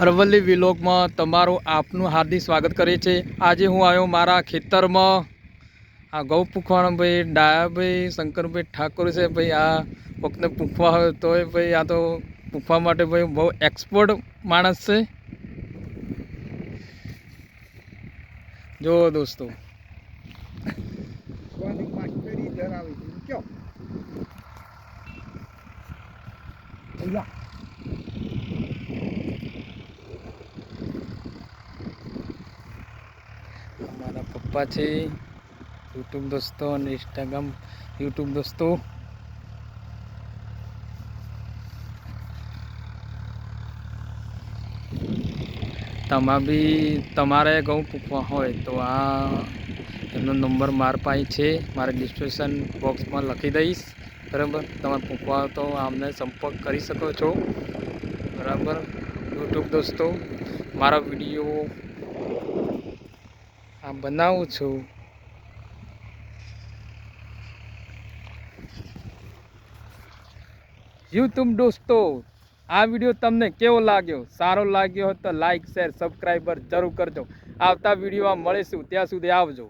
અરવલ્લી વિલોકમાં તમારું આપનું હાર્દિક સ્વાગત કરે છે આજે હું આવ્યો મારા ખેતરમાં. આ ગૌ પૂખવાનો ભાઈ ડાયાભાઈ શંકરભાઈ ઠાકોર છે ભાઈ. આ વખતે પૂખવા હોય તોય ભાઈ આ તો પૂખવા માટે ભાઈ બહુ એક્સપર્ટ માણસ છે. જો દોસ્તો. ધરાવી હતી કયો અહીંયા મારા પપ્પા છે, યુટ્યુબ દોસ્તો અને ઇન્સ્ટાગ્રામ યુટ્યુબ દોસ્તો. તમા બી તમારે ઘઉં પૂકવા હોય તો આ એમનો નંબર માર પાસે છે. મારે ડિસ્ક્રિપ્શન બોક્સમાં લખી દઈશ. બરાબર? તમારે પૂકવા તો અમને સંપર્ક કરી શકો છો. બરાબર? યુટ્યુબ દોસ્તો, મારા વીડિયો આ બનાવું છું. યુટ્યુબ દોસ્તો, આ વીડિયો તમને કેવો લાગ્યો? સારો લાગ્યો હોય તો લાઈક શેર સબસ્ક્રાઈબર જરૂર કરજો. આવતા વિડીયોમાં મળીશું. ત્યાં સુધી આવજો.